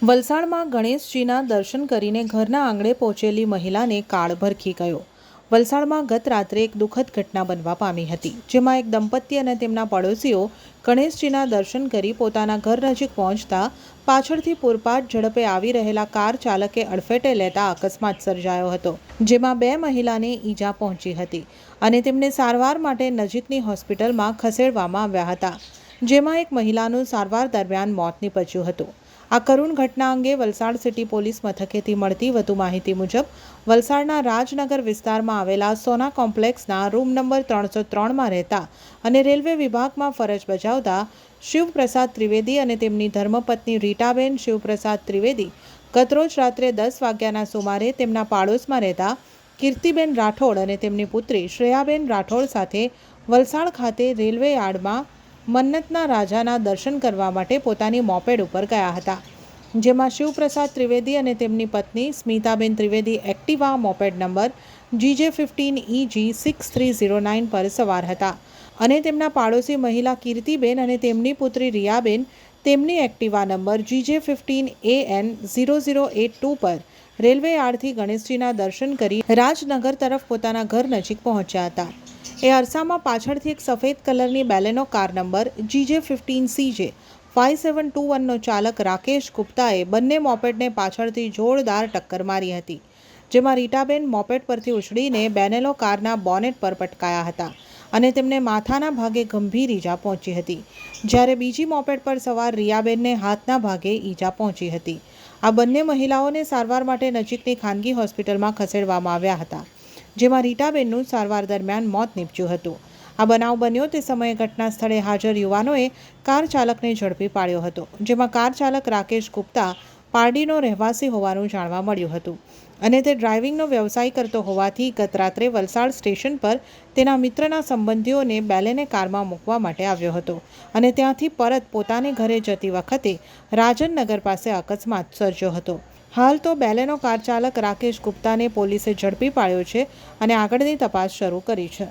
વલસાડમાં ગણેશજીના દર્શન કરીને ઘરના આંગણે પહોંચેલી મહિલાને કાળ ભરખી ગયો વલસાડમાં ગત રાત્રે એક દુઃખદ ઘટના બનવા પામી હતી, જેમાં એક દંપતી અને તેમના પડોશીઓ ગણેશજીના દર્શન કરી પોતાના ઘર નજીક પહોંચતા પાછળથી પૂરપાટ ઝડપે આવી રહેલા કાર ચાલકે અડફેટે લેતા અકસ્માત સર્જાયો હતો, જેમાં બે મહિલાને ઈજા પહોંચી હતી અને તેમને સારવાર માટે નજીકની હોસ્પિટલમાં ખસેડવામાં આવ્યા હતા, જેમાં એક મહિલાનું સારવાર દરમિયાન મોત નીપજ્યું હતું. આ કરુણ ઘટના અંગે વલસાડ સિટી પોલીસ મથકેથી મળતી વધુ માહિતી મુજબ, વલસાડના રાજનગર વિસ્તારમાં આવેલા સોના કોમ્પ્લેક્સના રૂમ નંબર ત્રણસો ત્રણમાં રહેતા અને રેલવે વિભાગમાં ફરજ બજાવતા શિવપ્રસાદ ત્રિવેદી અને તેમની ધર્મપત્ની રીટાબેન શિવપ્રસાદ ત્રિવેદી ગતરોજ રાત્રે દસ વાગ્યાના સુમારે તેમના પાડોશમાં રહેતા કીર્તિબેન રાઠોડ અને તેમની પુત્રી શ્રેયાબેન રાઠોડ સાથે વલસાડ ખાતે રેલવે યાર્ડમાં મન્નતના રાજાના દર્શન કરવા માટે પોતાની મોપેડ ઉપર ગયા હતા. જેમાં શિવપ્રસાદ ત્રિવેદી અને તેમની પત્ની Smitaben Trivedi Activa moped number GJ fifteen EG six three zero nine પર સવાર હતા. અને તેમના પાડોશી મહિલા કીર્તિબેન અને તેમની પુત્રી રિયાબેન તેમની Activa number GJ fifteen A N zero zero eight two પર રેલવે યાર્ડથી ગણેશજીના દર્શન કરી રાજનગર તરફ પોતાના ઘર નજીક પહોંચ્યા હતા. એ અરસામાં પાછળથી એક સફેદ કલરની Baleno car number GJ fifteen CJ five seven two વનનો ચાલક રાકેશ ગુપ્તાએ બંને મોપેડને પાછળથી જોરદાર ટક્કર મારી હતી, જેમાં રીટાબેન મોપેડ પરથી ઉછળીને બેનેલો કારના બોનેટ પર પટકાયા હતા અને તેમને માથાના ભાગે ગંભીર ઈજા પહોંચી હતી, જ્યારે બીજી મોપેડ પર સવાર રિયાબેનને હાથના ભાગે ઈજા પહોંચી હતી. આ બંને મહિલાઓને સારવાર માટે નજીકની ખાનગી હોસ્પિટલમાં ખસેડવામાં આવ્યા હતા. જેમાં રીટાબેનનું સારવાર દરમિયાન મોત નીપજ્યું હતું. આ બનાવ બન્યો તે સમયે ઘટના સ્થળે હાજર યુવાનોએ કાર ચાલકને ઝડપી પાડ્યો હતો, જેમાં કાર ચાલક રાકેશ ગુપ્તા પારડીનો રહેવાસી હોવાનું જાણવા મળ્યું હતું અને તે ડ્રાઇવિંગનો વ્યવસાય કરતો હોવાથી ગત રાત્રે વલસાડ સ્ટેશન પર તેના મિત્રના સંબંધીઓને બેલેને કારમાં મૂકવા માટે આવ્યો હતો અને ત્યાંથી પરત પોતાને ઘરે જતી વખતે રાજનનગર પાસે અકસ્માત સર્જ્યો હતો. હાલ તો બેલેનો કાર ચાલક રાકેશ ગુપ્તાને પોલીસે ઝડપી પાડ્યો છે અને આગળની તપાસ શરૂ કરી છે.